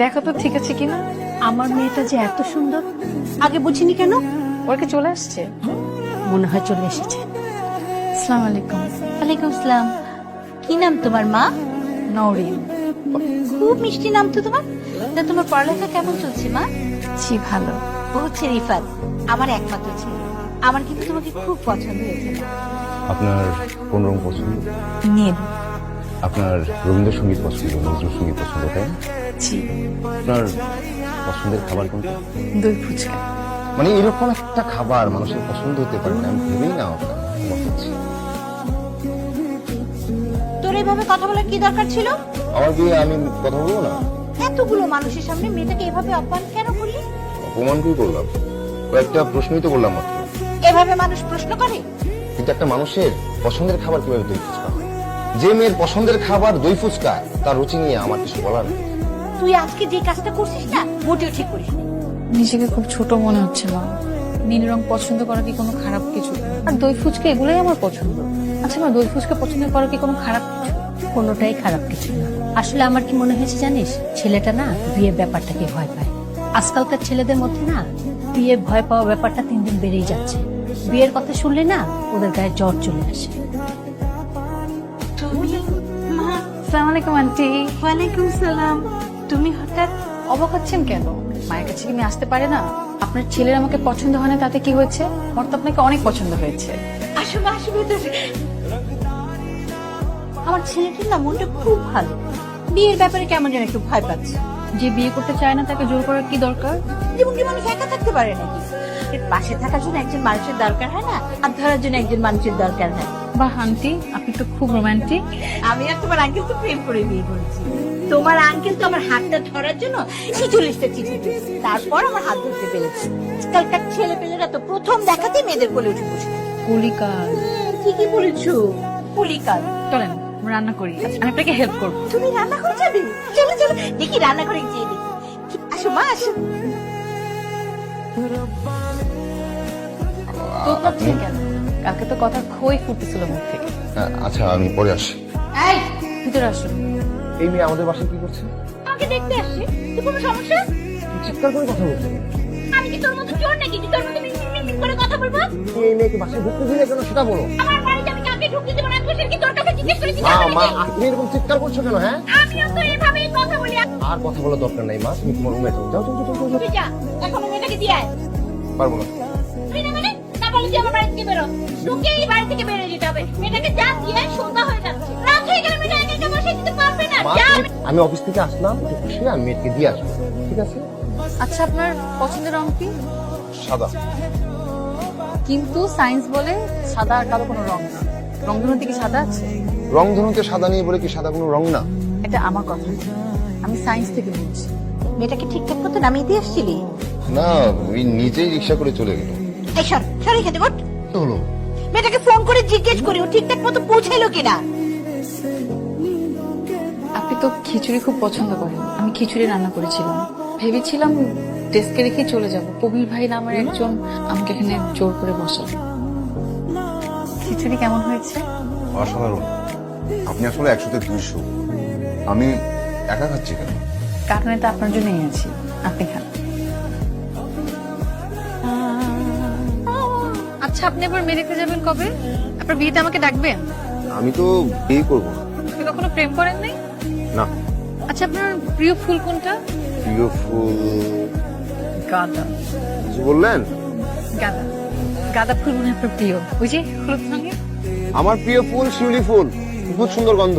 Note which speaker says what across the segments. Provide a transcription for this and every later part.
Speaker 1: দেখো তো ঠিক আছে কিনা?
Speaker 2: আমার মেয়েটা যে এত সুন্দর। আগে বুঝিনি কেন?
Speaker 1: ওর কি চলে আসছে?
Speaker 2: মনে হয় চলে এসেছে।
Speaker 1: আসসালামু আলাইকুম।
Speaker 2: ওয়ালাইকুম আসসালাম কি নাম তোমার মা?
Speaker 1: নওরিন।
Speaker 2: খুব মিষ্টি নাম তো তোমার। তা তোমার পড়ালেখা কেমন চলছে মা?
Speaker 1: জি ভালো।
Speaker 2: ও হচ্ছে রিফাত আমার একমাত্র ছেলে। আমার কিন্তু তোমাকে খুব পছন্দ হয়েছে।
Speaker 3: আপনার কোন রং পছন্দ?
Speaker 1: নীল।
Speaker 3: আপনার রবীন্দ্রসঙ্গীত পছন্দ নজরুল সংগীত পছন্দ তাই না?
Speaker 1: জি।
Speaker 3: আপনার পছন্দের খাবার কোনটা?
Speaker 1: দই ফুচকা।
Speaker 3: মানে এরকম একটা খাবার মানুষের পছন্দ হতে পারে না আমি ভেবেই না।
Speaker 2: তোর এইভাবে কথা বলার কি দরকার ছিল?
Speaker 3: আমার বিয়ে আমি কথা বলব না।
Speaker 2: এতগুলো মানুষের সামনে মেয়েটাকে এভাবে অপমান কেন করলি?
Speaker 3: অপমান কি করলাম? কয়েকটা প্রশ্নই তো করলাম মাত্র।
Speaker 2: এভাবে মানুষ প্রশ্ন করে?
Speaker 3: কিন্তু একটা মানুষের পছন্দের খাবার কীভাবে দই ফুচকা যে মেয়ের পছন্দের খাবার দই ফুচকা তার রুচি নিয়ে আমার কিছু বলার নেই।
Speaker 2: তুই আজকে যে কাজটা করছিস না মোটেও ঠিক করিস
Speaker 1: নিজেকে খুব ছোট মনে হচ্ছে মা। নীল রং পছন্দ করা কি কোনো খারাপ কিছু? আর দই ফুচকা এগুলোই আমার পছন্দ। আচ্ছা মা দই ফুচকা পছন্দ করা কি কোনো খারাপ কিছু?
Speaker 2: কোনোটাই খারাপ কিছু না। আসলে আমার কি মনে হয়েছে জানিস ছেলেটা না বিয়ের ব্যাপারটাকে ভয় পায়। আজকালকার ছেলেদের মধ্যে না বিয়ে ভয় পাওয়া ব্যাপারটা তিন দিন বেড়েই যাচ্ছে। বিয়ের কথা শুনলে না ওদের গায়ে জ্বর চলে আসে।
Speaker 1: তুমি আসসালামু আলাইকুম আন্টি।
Speaker 2: ওয়ালাইকুম সালাম। তুমি হঠাৎ
Speaker 1: অবাক হচ্ছেন কেন? মায়ের কাছে কি আসতে পারে না? আপনার ছেলের আমাকে পছন্দ হয় না তাতে কি হয়েছে? আমার তো আপনাকে অনেক পছন্দ হয়েছে।
Speaker 2: আসবে ভেতরে। আমার ছেলেটির না মনটা খুব ভালো। বিয়ের ব্যাপারে কেমন যেন একটু ভয় পাচ্ছে।
Speaker 1: যে বিয়ে করতে চায় না তাকে জোর করার কি দরকার?
Speaker 2: যেমন কি মানুষ একা থাকতে পারে নাকি? পাশে থাকার জন্য একজন মানুষের দরকার হয় না? আর ধরার জন্য একজন মানুষের দরকার হয়
Speaker 1: বা আন্টি আপনি তো খুব রোমান্টিক
Speaker 2: আমি আর তোমার আঙ্কেল তো প্রেম করে বিয়ে করেছি। তোমার আঙ্কেল তো আমার হাতটা ধরার জন্য ছিচল্লিশটা চিঠি দিয়েছে। তারপর আমার হাত ধরতে পেরেছি। আজকালকার ছেলে পেলেরা তো প্রথম দেখাতে মেয়েদের বলে উঠে বসে।
Speaker 1: কলিকাল।
Speaker 2: ঠিকই বলেছ। পুলিকাল
Speaker 1: চলেন আমরা রান্না করি। আচ্ছা, আমি আপনাকে হেল্প করব।
Speaker 2: তুমি রান্না করে যাবে? চলো চলো। দেখি রান্না করে যেয়ে দেখি আসো মা আসো।
Speaker 1: তো পাচ্ছেন কেন? কালকে তো কথা খই ফুটতেছিল মুখ থেকে।
Speaker 3: হ্যাঁ, আচ্ছা আমি পরে আসি।
Speaker 2: এই!
Speaker 1: ভিতরে আসুন
Speaker 3: এই মেয়ে আমাদের বাসায় কি করছে?
Speaker 2: আমাকে দেখতে আসছে? তো কোনো সমস্যা?
Speaker 3: চিৎকার করে কথা বলছে?
Speaker 2: আমি কি তোর মতো চোর নাকি? তোর মতো মিনমিন করে কথা বলব?
Speaker 3: তুমি এই মেয়েকে বাসায় ঢুকতে দিলে কেন সেটা বলো।
Speaker 2: আমার বাড়িতে আমি কাকে ঢুকতে দেবো না বসে কি তোর কাছে জিজ্ঞেস করেছি
Speaker 3: মা মা তুমি এরকম চিৎকার করছ কেন হ্যাঁ?
Speaker 2: আমিও তো এভাবেই কথা বলি।
Speaker 3: আর কথা বলার দরকার নাই মা তুমি তোমার রুমে যাও। যাও যাও যাও, যাও যাও।
Speaker 2: তুই যা এখন মেয়েটাকে দিয়ে আয়।
Speaker 3: পারব না।
Speaker 2: তুই না মানে না আমার বাড়ি থেকে বেরো। তোকে এই বাড়ি থেকে বেরো যেতে হবে। মেয়েটাকে যা দিয়ে সন্ধ্যা হয়ে যাচ্ছে। রাত হয়ে গেলে মেয়েটা একা একা বসে দিতে পারবে না।
Speaker 3: মা
Speaker 2: যা
Speaker 3: তুমি- আমি অফিস থেকে আসলাম আমি মেয়েকে দিয়ে আসব ঠিক আছে?
Speaker 1: আচ্ছা আপনার পছন্দের রং কি?
Speaker 3: সাদা।
Speaker 1: কিন্তু সায়েন্স বলে সাদা আর কালো কোনো রং না। রংধনুতে কি সাদা আছে?
Speaker 3: রং ধনুতে সাদা নেই বলে কি সাদা কোনো রং না?
Speaker 1: এটা আমার কথা। আমি সায়েন্স থেকে বলছি।
Speaker 2: মেয়েটাকে ঠিকঠাক মতো নামিয়ে দিয়ে আসছিলি?
Speaker 3: না ওই নিজেই রিক্সা করে চলে গেল।
Speaker 2: এই সর। সরি খেতে বট।
Speaker 3: হলো
Speaker 2: মেয়েটাকে ফোন করে জিজ্ঞেস করি ও ঠিকঠাক মতো পৌঁছাইলো কিনা?
Speaker 1: আপনি তো খিচুড়ি খুব পছন্দ করেন। আমি খিচুড়ি রান্না করেছিলাম। ভেবেছিলাম ডেস্কে রেখে চলে যাব। কবির ভাই নামের একজন আমাকে এখানে জোর করে বসাল। খিচুড়ি কেমন হয়েছে?
Speaker 4: অসাধারণ। আপনি আসলে একশোতে দুইশো। আমি একা খাচ্ছি কেন?
Speaker 1: কারণে তো আপনার জন্যই আছি। আপনি খান। আচ্ছা আপনি আবার মেরেতে যাবেন কবে? আপনার বিয়েতে আমাকে ডাকবেন?
Speaker 3: আমি তো বিয়ে করব। না
Speaker 1: আপনি কখনো প্রেম করেন নাই?
Speaker 3: না।
Speaker 1: আচ্ছা আপনার প্রিয় ফুল কোনটা?
Speaker 3: প্রিয় ফুল
Speaker 1: গাঁদা।
Speaker 3: কিছু বললেন?
Speaker 1: গাঁদা। গাঁদা ফুল মনে আপনার প্রিয়। ওই যে হলুদ রঙের?
Speaker 3: আমার প্রিয় ফুল শিউলি ফুল। খুব সুন্দর গন্ধ।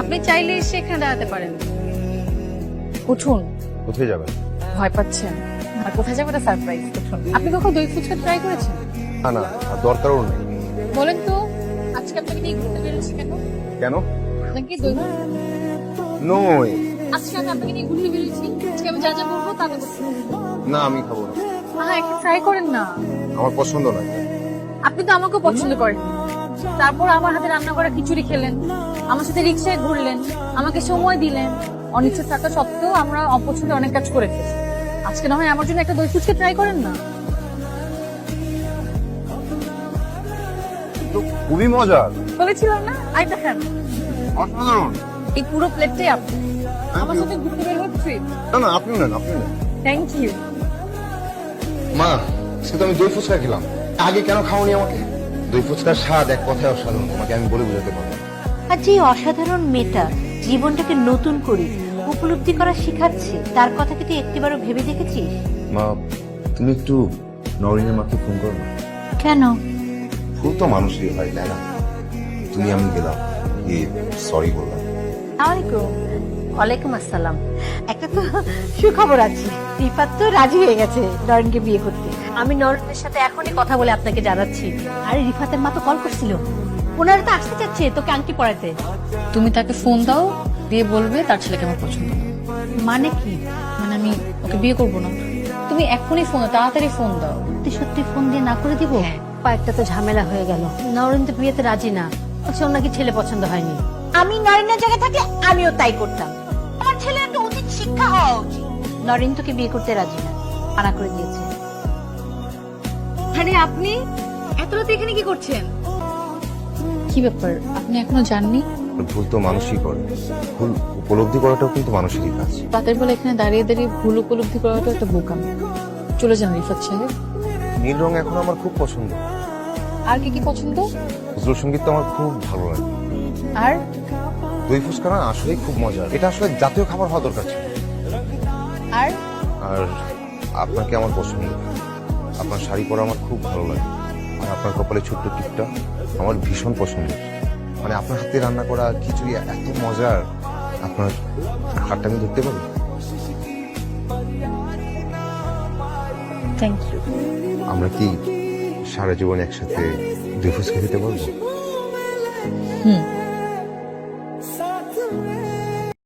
Speaker 1: আপনি চাইলে এসে এখানে দাঁড়াতে পারেন। উঠুন।
Speaker 3: কোথায় যাবেন?
Speaker 1: ভয় পাচ্ছেন। আর কোথায় যাব এটা সারপ্রাইজ উঠুন। আপনি কখনো দই ফুচকা ট্রাই করেছেন?
Speaker 3: না না আর দরকারও নেই।
Speaker 1: বলেন তো আজকে আপনাকে নিয়ে ঘুরতে বেরোচ্ছি কেন?
Speaker 3: কেন?
Speaker 1: নাকি দই
Speaker 3: নই
Speaker 1: আজকে আমি আপনাকে নিয়ে ঘুরতে বেরিয়েছি আজকে আমি যা যা বলব তা করতে
Speaker 3: না আমি খাব না।
Speaker 1: হ্যাঁ একটু ট্রাই করেন না।
Speaker 3: আমার পছন্দ নয়
Speaker 1: আপনি তো আমাকেও পছন্দ করেন। তারপর আমার হাতে রান্না করা খিচুড়ি খেলেন। আমার সাথে রিক্সায় ঘুরলেন। আমাকে সময় দিলেন। অনিচ্ছা থাকা সত্ত্বেও আমরা অপছন্দে অনেক কাজ করে ফেলেছি। আজকে না হয় আমার জন্য একটা দই ফুচকে ট্রাই করেন না?
Speaker 3: খুবই মজার।
Speaker 1: বলেছিলাম না? আই দেখেন
Speaker 3: অসাধারণ।
Speaker 1: এই পুরো প্লেটটাই আপনি। আমার সাথে ঘুরতে বের হচ্ছি
Speaker 4: না না আপনি নেন আপনি নেন।
Speaker 1: থ্যাংক ইউ
Speaker 3: মা আজকে তো আমি দই ফুচকা খেলাম। আগে কেন খাওনি আমাকে? দই ফুচকার স্বাদ এক কথায় অসাধারণ তোমাকে আমি বলে বোঝাতে পারব। না।
Speaker 2: আর যে অসাধারণ মেয়েটা জীবনটাকে নতুন করে উপলব্ধি করা শিখাচ্ছে তার কথা কি তুই একটিবারও ভেবে দেখেছিস?
Speaker 3: মা তুমি একটু নরিনের মাকে ফোন করো না।
Speaker 2: কেন?
Speaker 3: ভুল তো মানুষই হয় তাই না? তুমি আমি গেলাম গিয়ে সরি বললাম।
Speaker 2: আলাইকুম ওয়ালাইকুম আসসালাম। একটা তো সুখবর আছে রিফাত তো রাজি হয়ে গেছে নরেনকে বিয়ে করতে। আমি নরেনের সাথে এখনই কথা বলে আপনাকে জানাচ্ছি। আরে রিফাতের মা তো কল করছিল। ওনারা তো আসতে চাচ্ছে তোকে আংটি পড়াতে
Speaker 1: তুমি তাকে ফোন দাও দিয়ে বলবে তার ছেলেকে আমার পছন্দ।
Speaker 2: মানে কি?
Speaker 1: মানে আমি ওকে বিয়ে করব না? তুমি এখনই ফোন দাও তাড়াতাড়ি ফোন দাও।
Speaker 2: সত্যি সত্যি ফোন দিয়ে না করে দিব? কয়েকটা তো ঝামেলা হয়ে গেল। নরেন তো বিয়েতে রাজি না। বলছে ওর নাকি ছেলে পছন্দ হয়নি। আমি নরেনের জায়গায় থাকলে আমিও তাই করতাম। আমার ছেলে একটা উচিত শিক্ষা হওয়া উচিত। নরেন তোকে বিয়ে করতে রাজি না। মানা করে দিয়েছে।
Speaker 1: আরে আপনি? এত রাতে এখানে কি করছেন? কি ব্যাপার? আপনি এখনও জাননি
Speaker 3: ভুল তো মানুষই করে। ভুল উপলব্ধি করাটাও কিন্তু মানুষেরই কাজ।
Speaker 1: রাতের বেলা এখানে দাঁড়িয়ে দাঁড়িয়ে ভুল উপলব্ধি করাটা একটা বোকাম। চলে যান রিফাত সাহেব।
Speaker 3: নীল রং এখন আমার খুব পছন্দ।
Speaker 1: আর কি কি পছন্দ?
Speaker 3: নজরুল সংগীত তো আমার খুব ভালো লাগে।
Speaker 1: আর?
Speaker 3: দই ফুচকা না আসলেই খুব মজার এটা আসলে জাতীয় খাবার হওয়া দরকার ছিল।
Speaker 1: আর?
Speaker 3: আর আপনাকে আমার পছন্দ? আপনার শাড়ি পরা আমার খুব ভালো লাগে। আর আপনার কপালে ছোট্ট টিপটা আমার ভীষণ পছন্দ। মানে আপনার হাতে রান্না করা খিচুড়ি এত মজার আপনার হাতটা আমি ধরতে পারি?
Speaker 1: থ্যাংক ইউ
Speaker 3: আমরা কি সারা জীবন একসাথে ডিভোর্স খেতে পারব?
Speaker 1: হুম।